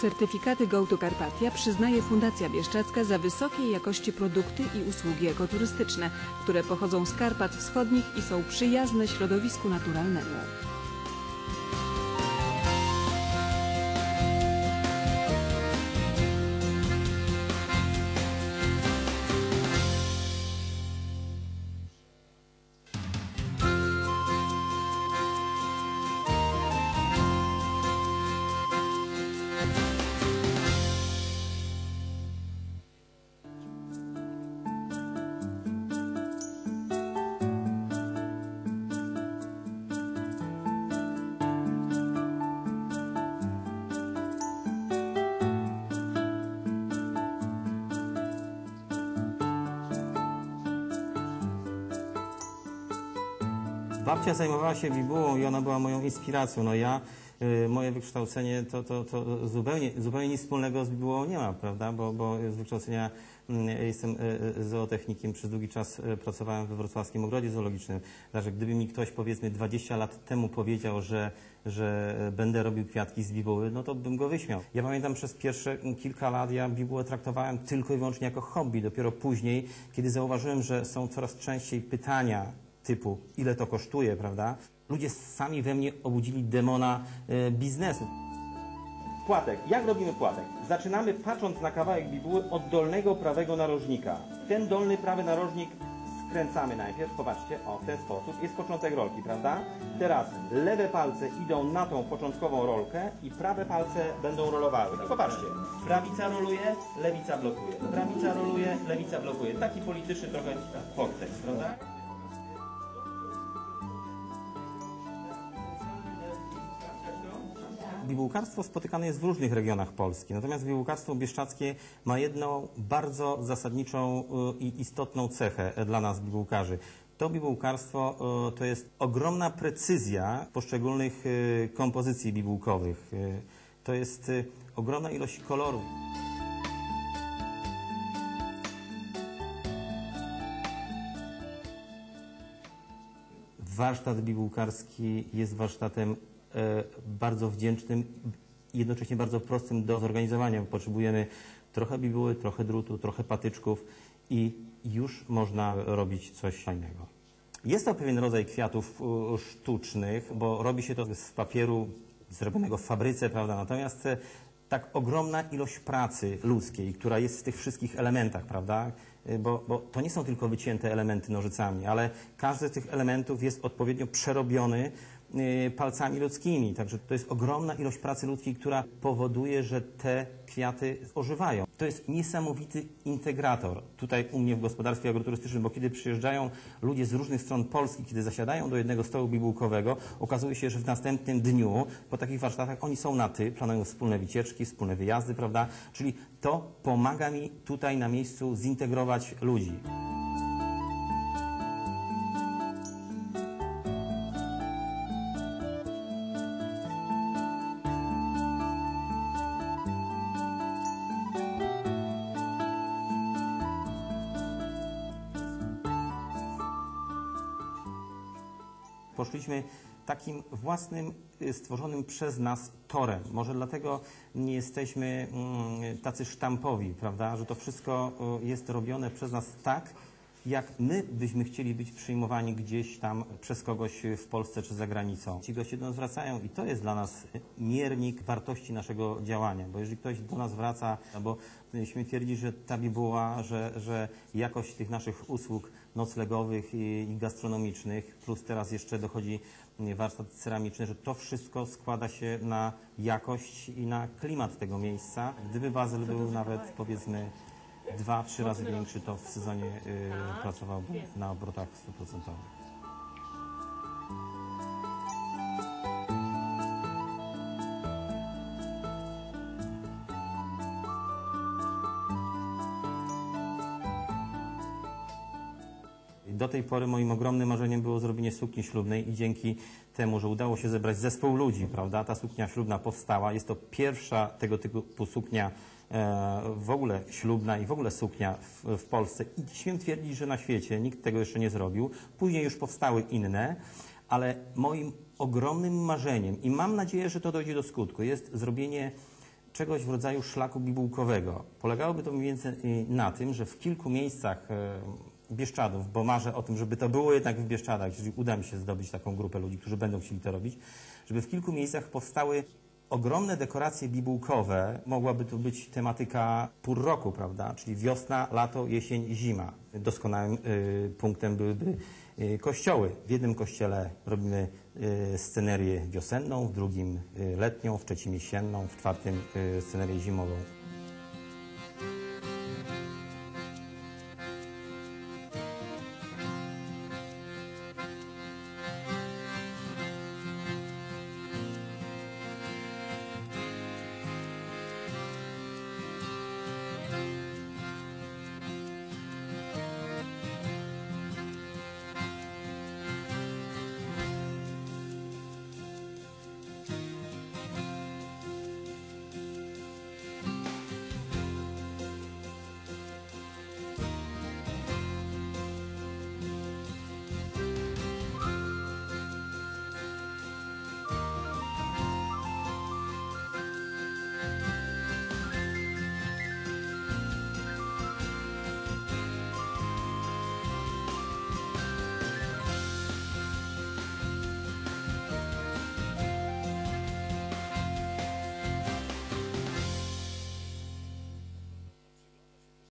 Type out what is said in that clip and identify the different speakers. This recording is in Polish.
Speaker 1: Certyfikaty Go to Karpatia przyznaje Fundacja Bieszczacka za wysokiej jakości produkty i usługi ekoturystyczne, które pochodzą z Karpat Wschodnich i są przyjazne środowisku naturalnemu.
Speaker 2: Babcia zajmowała się bibułą i ona była moją inspiracją. No ja, y, moje wykształcenie to, to, to zupełnie, zupełnie nic wspólnego z bibułą nie ma, prawda? Bo, bo z wykształcenia mm, jestem y, y, zootechnikiem. Przez długi czas pracowałem we Wrocławskim Ogrodzie Zoologicznym. Także gdyby mi ktoś powiedzmy 20 lat temu powiedział, że, że będę robił kwiatki z bibuły, no to bym go wyśmiał. Ja pamiętam przez pierwsze kilka lat ja bibułę traktowałem tylko i wyłącznie jako hobby. Dopiero później, kiedy zauważyłem, że są coraz częściej pytania typu ile to kosztuje, prawda? Ludzie sami we mnie obudzili demona e, biznesu. Płatek. Jak robimy płatek? Zaczynamy patrząc na kawałek bibuły od dolnego prawego narożnika. Ten dolny prawy narożnik skręcamy najpierw, popatrzcie, o w ten sposób, jest początek rolki, prawda? Teraz lewe palce idą na tą początkową rolkę i prawe palce będą rolowały. I popatrzcie, prawica roluje, lewica blokuje. Prawica roluje, lewica blokuje. Taki polityczny trochę podtekst, prawda? Bibułkarstwo spotykane jest w różnych regionach Polski, natomiast bibułkarstwo bieszczackie ma jedną bardzo zasadniczą y, i istotną cechę e, dla nas bibułkarzy. To bibułkarstwo y, to jest ogromna precyzja poszczególnych y, kompozycji bibułkowych. To jest ogromna ilość kolorów. Warsztat bibułkarski jest warsztatem bardzo wdzięcznym i jednocześnie bardzo prostym do zorganizowania. Potrzebujemy trochę bibuły, trochę drutu, trochę patyczków i już można robić coś fajnego. Jest to pewien rodzaj kwiatów e, sztucznych, bo robi się to z papieru zrobionego w fabryce, prawda? Natomiast e, tak ogromna ilość pracy ludzkiej, która jest w tych wszystkich elementach, prawda? Y, Bo, bo to nie są tylko wycięte elementy nożycami, ale każdy z tych elementów jest odpowiednio przerobiony palcami ludzkimi. Także to jest ogromna ilość pracy ludzkiej, która powoduje, że te kwiaty ożywają. To jest niesamowity integrator tutaj u mnie w gospodarstwie agroturystycznym, bo kiedy przyjeżdżają ludzie z różnych stron Polski, kiedy zasiadają do jednego stołu bibułkowego, okazuje się, że w następnym dniu po takich warsztatach oni są na ty, planują wspólne wycieczki, wspólne wyjazdy, prawda? Czyli to pomaga mi tutaj na miejscu zintegrować ludzi. Poszliśmy takim własnym, y, stworzonym przez nas torem. Może dlatego nie jesteśmy mm, tacy sztampowi, prawda, że to wszystko y, jest robione przez nas tak, jak my byśmy chcieli być przyjmowani gdzieś tam przez kogoś w Polsce czy za granicą. Ci goście do nas wracają i to jest dla nas miernik wartości naszego działania, bo jeżeli ktoś do nas wraca, bo śmiem twierdzić, że ta bibuła, że, że jakość tych naszych usług noclegowych i, i gastronomicznych, plus teraz jeszcze dochodzi warsztat ceramiczny, że to wszystko składa się na jakość i na klimat tego miejsca. Gdyby bazyl był nawet powiedzmy dwa, trzy razy większy, to w sezonie y, pracowałby na obrotach stuprocentowych. Do tej pory moim ogromnym marzeniem było zrobienie sukni ślubnej i dzięki temu, że udało się zebrać zespół ludzi, prawda, ta suknia ślubna powstała. Jest to pierwsza tego typu suknia w ogóle ślubna i w ogóle suknia w, w Polsce i śmiem twierdzić, że na świecie nikt tego jeszcze nie zrobił. Później już powstały inne, ale moim ogromnym marzeniem i mam nadzieję, że to dojdzie do skutku, jest zrobienie czegoś w rodzaju szlaku bibułkowego. Polegałoby to mniej więcej y, na tym, że w kilku miejscach e, Bieszczadów, bo marzę o tym, żeby to było jednak w Bieszczadach, jeżeli uda mi się zdobyć taką grupę ludzi, którzy będą chcieli to robić, żeby w kilku miejscach powstały ogromne dekoracje bibułkowe. Mogłaby to być tematyka pór roku, prawda? Czyli wiosna, lato, jesień, zima. Doskonałym y, punktem byłyby y, kościoły. W jednym kościele robimy y, scenerię wiosenną, w drugim y, letnią, w trzecim jesienną, w czwartym y, scenerię zimową.